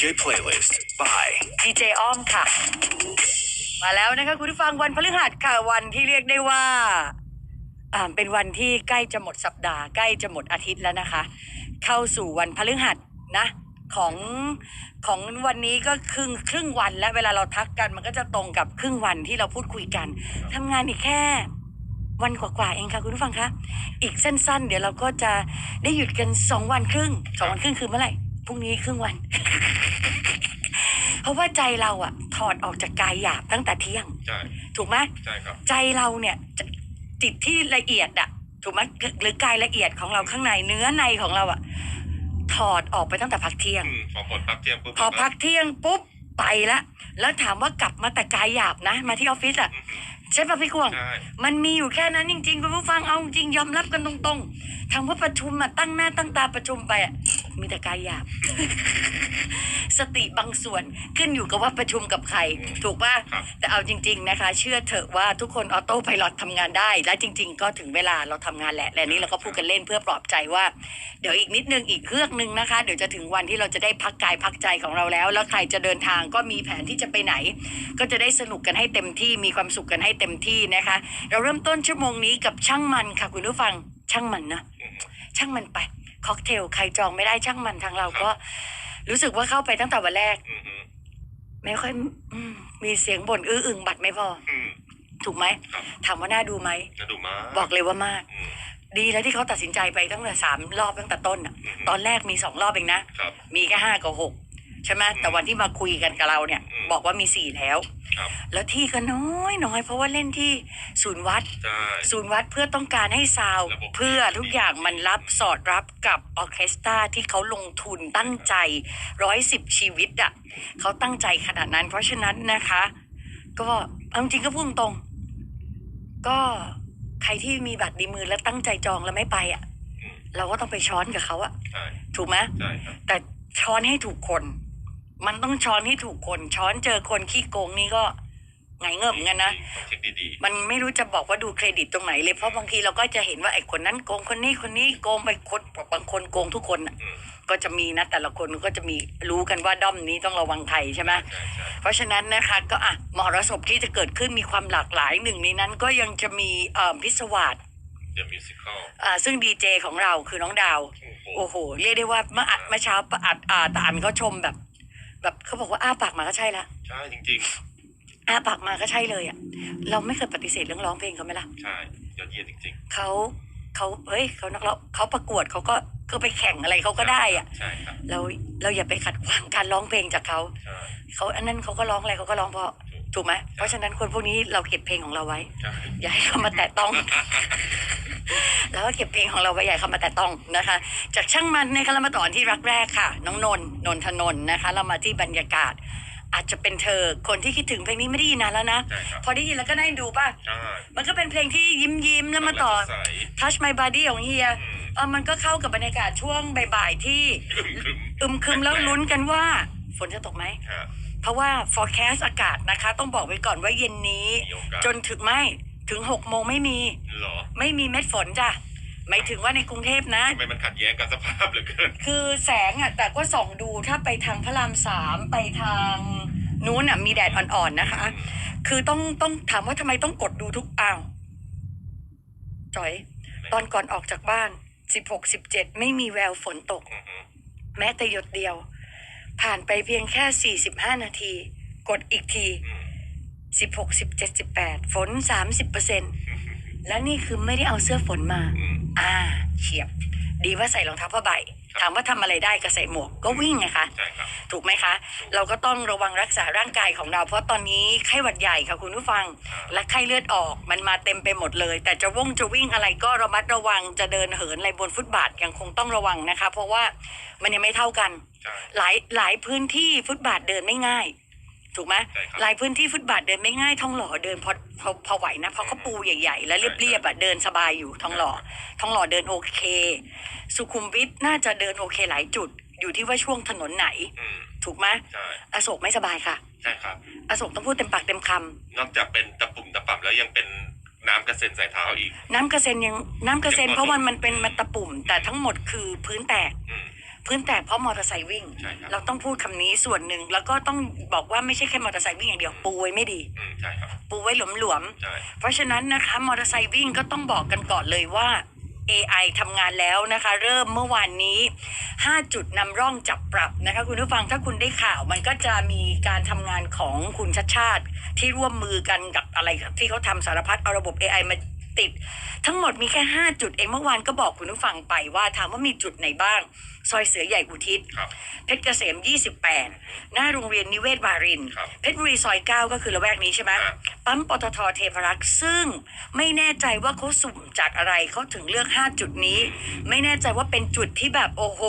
DJ playlist by ดีเจอ้อมค่ะ มาแล้วนะคะคุณผู้ฟังวันพฤหัสค่ะวันที่เรียกได้ว่าอ่าเป็นวันที่ใกล้จะหมดสัปดาห์ใกล้จะหมดอาทิตย์แล้วนะคะ เข้าสู่วันพฤหัสนะของของวันนี้ก็ครึ่งครึ่งวันและเวลาเราทักกันมันก็จะตรงกับครึ่งวันที่เราพูดคุยกันทำงานอีกแค่ วันกว่าๆเองค่ะคุณผู้ฟังคะอีกสั้นๆ เดี๋ยวเราก็จะได้หยุดกันสองวันครึ่งสองวันครึ่งคือเมื่อไหร่พรุ่งนี้ครึ่งวัน ราะว่าใจเราอะถอดออกจากกายหยาบตั้งแต่เที่ยง ใช่ ถูกไหมใช่ครับ ใจเราเนี่ยจะจิตที่ละเอียดอะถูกไหมหรือกายละเอียดของเราข้างในเนื้อในของเราอะถอดออกไปตั้งแต่พักเที่ยง อืมพอผลพักเที่ยงปุ๊บพอพักเที่ยงปุ๊บไปละแล้วถามว่ากลับมาแต่กายหยาบนะ มาที่ออฟฟิศอะใช่ปะพี่กวงใช่ มันมีอยู่แค่นั้นจริงๆคุณผู้ฟังเอาจริงยอมรับกันตรงๆทางว่าประชุมอะตั้งหน้าตั้งตาประชุมไปอะ มีแต่กายหยาบ สติบางส่วนขึ้นอยู่กับว่าประชุมกับใคร ถูกป่ะ ครับ แต่เอาจริง ๆนะคะ เชื่อเถอะว่าทุกคนออโต้ไพลอตทำงานได้ และจริง ๆ ก็ถึงเวลาเราทำงานแหละและนี่เราก็พูดกันเล่นเพื่อปลอบใจว่า เดี๋ยวอีกนิดนึงอีกเครื่องนึงนะคะ เดี๋ยวจะถึงวันที่เราจะได้พักกายพักใจของเราแล้ว แล้วใครจะเดินทางก็มีแผนที่จะไปไหน ก็จะได้สนุกกันให้เต็มที่มีความสุขกันให้เต็มที่นะคะ เราเริ่มต้นชั่วโมงนี้กับช่างมันค่ะคุณผู้ฟังช่างมันนะอืมช่างมันไป ค็อกเทลใครจองไม่ได้ช่างมันทางเราก็ รู้สึกว่าเข้าไปตั้งแต่วันแรก อืมอืมไม่ค่อยอืมมีเสียงบ่นอื้ออึงบัตรไม่พอ อืม ถูกไหมครับ ถามว่าน่าดูไหม น่าดูมากบอกเลยว่ามาก อืมดีแล้วที่เขาตัดสินใจไปตั้งแต่สามรอบตั้งแต่ต้นอะอืมตอนแรกมีสองรอบเองนะ ครับ มีแค่ห้ากับหก ใช่ไหมแต่วันที่มาคุยกันกับเราเนี่ยอืมบอกว่ามีสี่แล้วครับแล้วที่ก็น้อยน้อยเพราะว่าเล่นที่ศูนย์วัดใช่ศูนย์วัดเพื่อต้องการให้ซาวด์ระบบเพื่อทุกอย่างมันรับสอดรับกับออร์เคสตราที่เขาลงทุนตั้งใจร้อยสิบชีวิตอะเขาตั้งใจขนาดนั้น เพราะฉะนั้นนะคะ ก็เอาจริงๆก็พูดตรงๆก็ใครที่มีบัตรดีมือแล้วตั้งใจจองแล้วไม่ไปอะอืมเราก็ต้องไปช้อนกับเขาอะใช่ถูกไหมใช่ครับแต่ช้อนให้ถูกคน มันต้องช้อนให้ถูกคน ช้อนเจอคนขี้โกงนี่ก็ไงเงิบเหมือนกันนะต้องเช็คดีมันไม่รู้จะบอกว่าดูเครดิตตรงไหนเลยเพราะบางทีเราก็จะเห็นว่าไอ้คนนั้นโกงคนนี้คนนี้โกงไปคนบางคนโกงทุกคนน่ะๆอืมก็จะมีนะ แต่ละคนก็จะมีรู้กันว่าด้อมนี้ต้องระวังใครใช่ไหม ใช่ใช่เพราะฉะนั้นนะคะก็อะมรสพที่จะเกิดขึ้นมีความหลากหลายหนึ่งในนั้นก็ยังจะมีเอ่อพิศวาสเดี๋ยวมิวสิคอลอ่าซึ่งดีเจของเราคือน้องดาวโอ้โหโอ้โห เรียกได้ว่าเมื่ออัดเมื่อเช้าปะอัดอ่าตาอันเขาชมแบบ แบบเขาบอกว่าอ้าปากมาก็ใช่ละใช่จริงอ้าปากมาก็ใช่เลยอะ เราไม่เคยปฏิเสธเรื่องร้องเพลงเขาไหมล่ะๆ ใช่ยอดเยี่ยมจริงเขาเขาเฮ้ยเขานักร้องเขาประกวดเขาก็ก็ไปแข่งอะไรเขาๆก็ได้อะใช่ครับเราเราอย่าไปขัดขวางการร้องเพลงจากเขาใช่เขาอันนั้นเขาก็ร้องอะไรเขาก็ร้องเพราะถูกไหมเพราะฉะนั้นคนพวกนี้เราเก็บเพลงของเราไว้ ใช่อย่าให้เขามาแตะต้อง แล้วก็เก็บเพลงของเราไว้อย่าให้เขามาแตะต้องนะคะ จากช่างมันในคารามาต่อที่รักแรกค่ะ น้องนนท์นนทนนท์นะคะ เรามาที่บรรยากาศ อาจจะเป็นเธอคนที่คิดถึงเพลงนี้ไม่ได้ยินนานแล้วนะ ใช่ครับ พอได้ยินแล้วก็ได้ดูป่ะ ใช่มันก็เป็นเพลงที่ยิ้มยิ้มๆแล้วมาต่อสดใส Touch My Body ของเฮียอืม เออมันก็เข้ากับบรรยากาศช่วงบ่ายๆที่ครึมๆอึมครึมแล้วลุ้นกันว่า ฝนจะตกไหมครับเพราะว่า forecast อากาศนะคะ ต้องบอกไว้ก่อนว่าเย็นนี้ มีโอกาส จนถึงไม่ ถึงหกโมงไม่มี เหรอไม่มีเม็ดฝนจ้ะหมายถึงว่าในกรุงเทพนะ ทำไมมันขัดแย้งกับสภาพเหลือเกิน คือแสงอะแต่ก็ส่องดูถ้าไปทางพระรามสามไปทางนู้นอะมีแดดอ่อนๆนะคะ คือต้องต้องถามว่าทำไมต้องกดดูทุกอ้าวจอย ตอนก่อนออกจากบ้านสิบหกสิบเจ็ดไม่มีแววฝนตก อือฮึแม้แต่หยดเดียว ผ่านไปเพียงแค่สี่สิบห้านาที กดอีกที อืม สิบหกสิบเจ็ดสิบแปดฝนสามสิบเปอร์เซ็นและนี่คือไม่ได้เอาเสื้อฝนมาอืมอ่าเฉียบ ดีว่าใส่รองเท้าผ้าใบ ถามว่าทำอะไรได้ก็ใส่หมวกก็วิ่งไงคะใช่ครับถูกไหมคะ เราก็ต้องระวังรักษาร่างกายของเรา เพราะตอนนี้ไข้หวัดใหญ่ค่ะคุณผู้ฟัง และไข้เลือดออกมันมาเต็มไปหมดเลย แต่จะว่งจะวิ่งอะไรก็ระมัดระวังจะเดินเหินอะไรบนฟุตบาทยังคงต้องระวังนะคะ เพราะว่ามันยังไม่เท่ากันใช่หลายหลายพื้นที่ฟุตบาทเดินไม่ง่าย ถูกไหมใช่ครับหลายพื้นที่ฟุตบาทเดินไม่ง่ายทองหล่อเดินพอพอพอไหวนะเพราะเขาปูใหญ่ ๆ แล้วเรียบๆอะเดินสบายอยู่ทองหล่อทองหล่อเดินโอเค สุขุมวิทน่าจะเดินโอเคหลายจุด อยู่ที่ว่าช่วงถนนไหนอืมถูกไหมใช่อโศกไม่สบายค่ะใช่ครับอโศกต้องพูดเต็มปากเต็มคำนอกจากเป็นตะปุ่มตะป่ำแล้วยังเป็นน้ำกระเซ็นใส่เท้าอีก น้ำกระเซ็นยังน้ำกระเซ็นยังพอเพราะมันทนมันเป็นมันตะปุ่ม แต่ทั้งหมดคือพื้นแตกอืม พื้นแตกเพราะมอเตอร์ไซค์วิ่ง ใช่ครับ เราต้องพูดคำนี้ส่วนหนึ่ง แล้วก็ต้องบอกว่าไม่ใช่แค่มอเตอร์ไซค์วิ่งอย่างเดียวปูไว้ไม่ดี อืมใช่ครับปูไว้หลวมๆใช่เพราะฉะนั้นนะคะมอเตอร์ไซค์วิ่งก็ต้องบอกกันก่อนเลยว่า AI ทำงานแล้วนะคะ เริ่มเมื่อวานนี้ 5 จุดนำร่องจับปรับนะคะ คุณผู้ฟังถ้าคุณได้ข่าวมันก็จะมีการทำงานของคุณชัดชาติ ที่ร่วมมือกันกับอะไรที่เขาทำสารพัดเอาระบบ AI มา ติด ทั้งหมดมีแค่ 5 จุดเองเมื่อวานก็บอกคุณผู้ฟังไปว่าถามว่ามีจุดไหนบ้าง ซอยเสือใหญ่อุทิศ ครับ เพชรเกษม 28 หน้าโรงเรียนนิเวศวาริน ครับเพชรบุรีซอย 9 ก็คือละแวกนี้ใช่ไหมครับ ปั๊มปตทเทพรักษ์ซึ่งไม่แน่ใจว่าเขาสุ่มจากอะไรเขาถึงเลือก 5 จุดนี้ ไม่แน่ใจว่าเป็นจุดที่แบบโอ้โห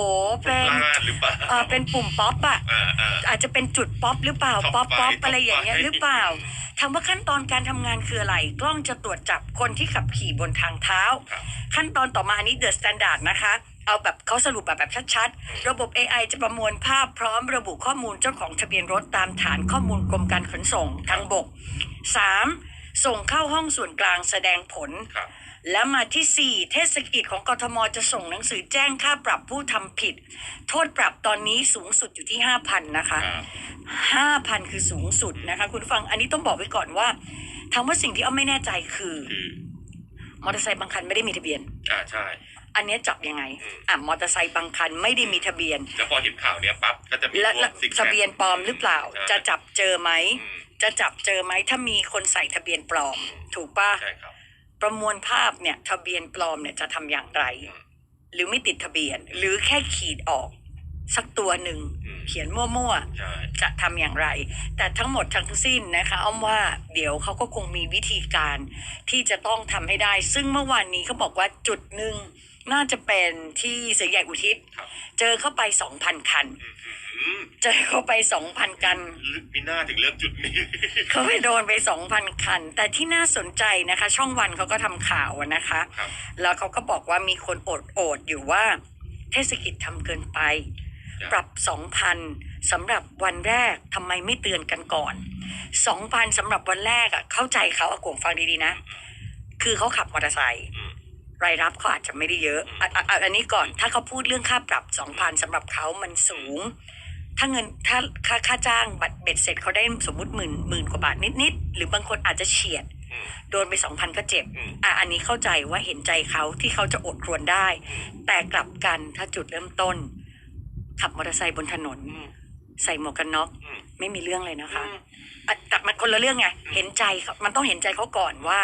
เป็น พลาดหรือเปล่าเออเป็นปุ่มป๊อปอะ อ่าอ่า อาจจะเป็นจุดป๊อปหรือเปล่า Top ป๊อปป๊อป five อะไรอย่างเงี้ย Top five หรือเปล่า ถามว่าขั้นตอนการทำงานคืออะไร กล้องจะตรวจจับคนที่ขับขี่บนทางเท้าครับขั้นตอนต่อมาอันนี้เดอะสแตนดาร์ดนะคะ เอาแบบเขาสรุปแบบแบบชัดๆ ระบบ AI จะประมวลภาพพร้อมระบุข้อมูลเจ้าของทะเบียนรถตามฐานข้อมูลกรมการขนส่งทางบก 3. ส่งเข้าห้องส่วนกลางแสดงผลครับ แล้วมาที่ 4 เทศกิจของกทมจะส่งหนังสือแจ้งค่าปรับผู้ทำผิด โทษปรับตอนนี้สูงสุดอยู่ที่ 5,000 นะคะครับ5,000 คือสูงสุดนะคะ คุณผู้ฟังอันนี้ต้องบอกไว้ก่อนว่าถามว่าสิ่งที่อ้อมไม่แน่ใจคือคือมอเตอร์ไซค์บางคันไม่ได้มีทะเบียน อ่าใช่ อันเนี้ยจับยังไงอืมอะมอเตอร์ไซค์บางคันไม่ได้มีทะเบียน แล้วพอเห็นข่าวเนี้ยปั๊บก็จะมีและพวและก Six ทะเบียนปลอมหรือเปล่าใช่จะจับเจอไหมอืมจะจับเจอไหมถ้ามีคนใส่ทะเบียนปลอม ถูกปะใช่ครับ ประมวลภาพเนี่ยทะเบียนปลอมเนี่ยจะทำอย่างไรอืมหรือไม่ติดทะเบียน หรือแค่ขีดออก สักตัวหนึ่งอืมเขียนมั่วใช่ๆจะทำอย่างไร แต่ทั้งหมดทั้งสิ้นนะคะอ้อมว่าเดี๋ยวเขาก็คงมีวิธีการที่จะต้องทำให้ได้ ซึ่งเมื่อวานนี้เขาบอกว่าจุดหนึ่ง น่าจะเป็นที่เสือใหญ่อุทิศ ครับ เจอเข้าไปสองพันคัน อืมเจอเข้าไปสองพันกัน มีหน้าถึงเลือกจุดนี้ เขาไปโดนไปสองพันคัน แต่ที่น่าสนใจนะคะ ช่องวันเขาก็ทำข่าวอะนะคะ ครับ แล้วเขาก็บอกว่ามีคนโอดโอดอยู่ว่า เทศกิจทำเกินไป ปรับสองพันสำหรับวันแรกทำไมไม่เตือนกันก่อนสองพันสำหรับวันแรกอะเข้าใจเขาอากงฟังดีๆนะ คือเขาขับมอเตอร์ไซค์อืม รายรับเขาอาจจะไม่ได้เยอะอะอะอะอันนี้ก่อนถ้าเขาพูดเรื่องค่าปรับสองพันสำหรับเขามันสูง ถ้าเงินถ้าค่าค่าจ้างบัตรเบ็ดเสร็จเขาได้สมมุติหมื่นหมื่นกว่าบาทนิดๆหรือบางคนอาจจะเฉียดอืมโดนไปสองพันก็เจ็บอืมอะ อันนี้เข้าใจว่าเห็นใจเขาที่เขาจะอดครวญได้ แต่กลับกันถ้าจุดเริ่มต้น ขับมอเตอร์ไซค์บนถนนอืมใส่หมวกกันน็อกอืมไม่มีเรื่องเลยนะคะอืมอะแต่มันคนละเรื่องไง เห็นใจเขามันต้องเห็นใจเขาก่อนว่า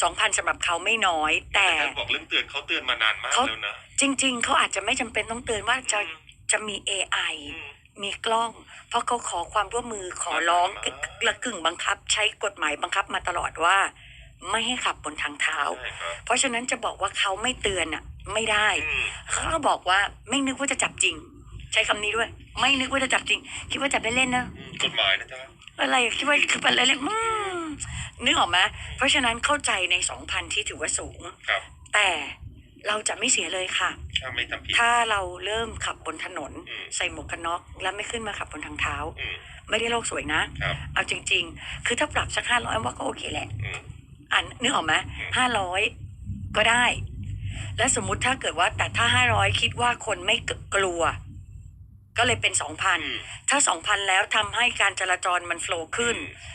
สองพันสำหรับเขาไม่น้อย แต่การบอกเรื่องเตือนเขาเตือนมานานมากเขาแล้วนะจริง ๆเขาอาจจะไม่จำเป็นต้องเตือนว่าจะอืมจะมี AI อืมมีกล้อง เพราะเขาขอความร่วมมือขอร้องมากกึกและกึ่งบังคับ ใช้กฎหมายบังคับมาตลอดว่า ไม่ให้ขับบนทางเท้าใช่ครับเพราะฉะนั้นจะบอกว่าเขาไม่เตือนอะ ไม่ได้อืมเขาก็บอกว่าไม่นึกว่าจะจับจริง ใช้คำนี้ด้วย ไม่นึกว่าจะจับจริง คิดว่าจับเล่นๆนะอืมกฎหมายนะจ๊ะ อะไรคิดว่าคือเป็นอะไรเล่นอืมนึกออกไหมเพราะฉะนั้นเข้าใจในสองพันที่ถือว่าสูง ครับแต่เราจะไม่เสียเลยค่ะ ถ้าไม่ทำผิด ถ้าเราเริ่มขับบนถนน อืม ใส่หมวกกันน็อกแล้วไม่ขึ้นมาขับบนทางเท้า อืมไม่ได้โลกสวยนะ ครับเอาจริง ๆ คือถ้าปรับสักห้าร้อยว่าก็โอเคแหละ อืม อันนึกออกไหมอืมห้าร้อยก็ได้ และสมมุติถ้าเกิดว่าแต่ถ้าห้าร้อยคิดว่าคนไม่กลัว ก็เลยเป็นสองพันอืมถ้าสองพันแล้วทำให้การจราจรมันโฟล์ขึ้นอืม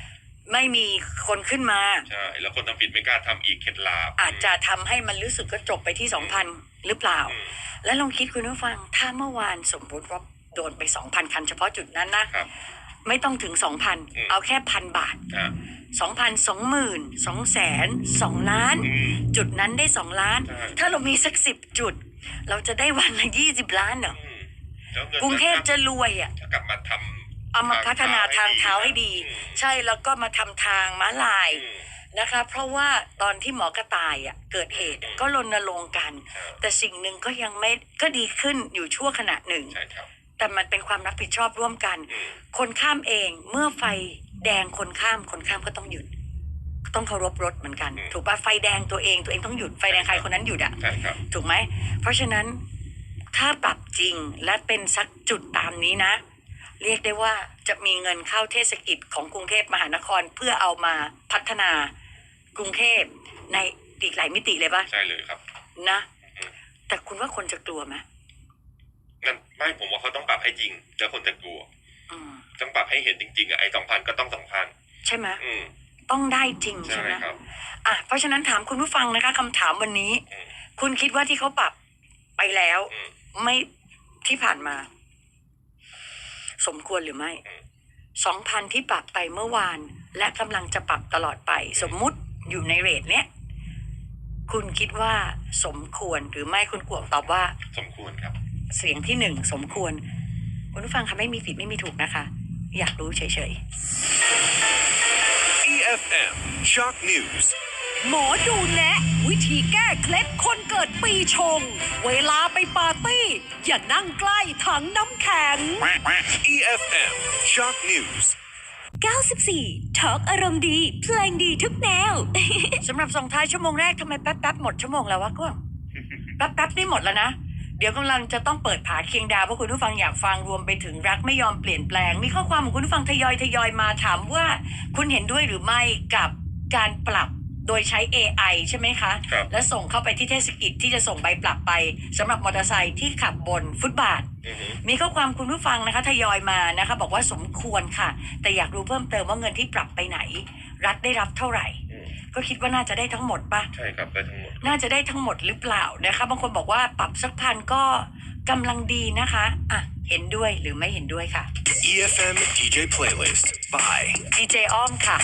ไม่มีคนขึ้นมา ใช่แล้วคนทำผิดไม่กล้าทำอีกเคล็ดลับอาจจะทำให้มันรู้สึกก็จบไปที่สองพันหรือเปล่า อืมแล้วลองคิดคุณผู้ฟัง ถ้าเมื่อวานสมมติว่าโดนไปสองพันคันเฉพาะจุดนั้นนะ ครับ ไม่ต้องถึงสองพันอืมเอาแค่พันบาทอ่าสองพันสองหมื่นสองแสนสองล้าน อืม จุดนั้นได้สองล้าน ใช่ ถ้าเรามีสักสิบจุด เราจะได้วันละยี่สิบล้านเหรอ อืมแล้วเงิน กรุงเทพจะรวยอะจะกลับมาทำเอามาพัฒนาทางเท้าให้ดีอืมใช่แล้วก็มาทำทางม้าลายอืมนะคะ เพราะว่าตอนที่หมอกระต่ายอะเกิดเหตุก็รณรงค์กันครับแต่สิ่งหนึ่งก็ยังไม่ก็ดีขึ้นอยู่ชั่วขณะหนึ่ง ใช่ครับแต่มันเป็นความรับผิดชอบร่วมกัน อืมคนข้ามเองเมื่อไฟแดงคนข้ามคนข้ามก็ต้องหยุด ต้องเคารพรถเหมือนกัน ถูกปะไฟแดงตัวเองตัวเองต้องหยุดไฟแดงใครคนนั้นหยุดอะใช่ครับถูกไหมเพราะฉะนั้น ถ้าปรับจริงและเป็นสักจุดตามนี้นะ เรียกได้ว่าจะมีเงินเข้าเทศกิจของกรุงเทพมหานครเพื่อเอามาพัฒนากรุงเทพในอีกหลายมิติเลยปะใช่เลยครับ นะอืมแต่คุณว่าคนจะกลัวไหมงั้นไม่ผมว่าเขาต้องปรับให้จริง แล้วคนจะกลัวอืมต้องปรับให้เห็นจริงๆอะไอ้สองพันก็ต้องสองพันใช่ไหมอืมต้องได้จริงใช่ใช่ไหมครับ อะเพราะฉะนั้นถามคุณผู้ฟังนะคะคำถามวันนี้ อืมคุณคิดว่าที่เขาปรับไปแล้ว อืม ไม่ที่ผ่านมา สมควรหรือไม่อืมสองพันที่ปรับไปเมื่อวาน และกำลังจะปรับตลอดไป สมมุติอยู่ในเรทเนี้ยคุณคิดว่าสมควรหรือไม่คุณกวงตอบว่า สมควรครับ เสียงที่หนึ่งสมควร คุณผู้ฟังคะไม่มีผิดไม่มีถูกนะคะ อยากรู้เฉย EFM Shock News หมอดูแนะ วิธีแก้เคล็ดคนเกิดปีชง เวลาไปปาร์ตี้ อย่านั่งใกล้ถังน้ำแข็ง EFM Shock News 94 ทอล์กอารมณ์ดี เพลงดีทุกแนวๆสำหรับส่งท้ายชั่วโมงแรกทำไมแป๊บๆหมดชั่วโมงแล้ววะกวางแป๊บๆนี่หมดแล้วนะ เดี๋ยวกำลังจะต้องเปิดผาเคียงดาวเพราะคุณผู้ฟังอยากฟังรวมไปถึงรักไม่ยอมเปลี่ยนแปลง มีข้อความของคุณผู้ฟังทยอยทยอยมาถามว่า คุณเห็นด้วยหรือไม่กับการปรับ โดยใช้ AI ใช่ไหมคะ ครับ และส่งเข้าไปที่เทศกิจที่จะส่งใบปรับไปสำหรับมอเตอร์ไซค์ที่ขับบนฟุตบาท อือฮึมีข้อความคุณผู้ฟังนะคะทยอยมานะคะ บอกว่าสมควรค่ะ แต่อยากรู้เพิ่มเติมว่าเงินที่ปรับไปไหน รัฐได้รับเท่าไหร่ อืมก็คิดว่าน่าจะได้ทั้งหมดปะใช่ครับได้ทั้งหมด น่าจะได้ทั้งหมดหรือเปล่านะคะ บางคนบอกว่าปรับสักพันก็กำลังดีนะคะอะเห็นด้วยหรือไม่เห็นด้วยค่ะ EFM DJ Playlist by ดีเจอ้อมค่ะ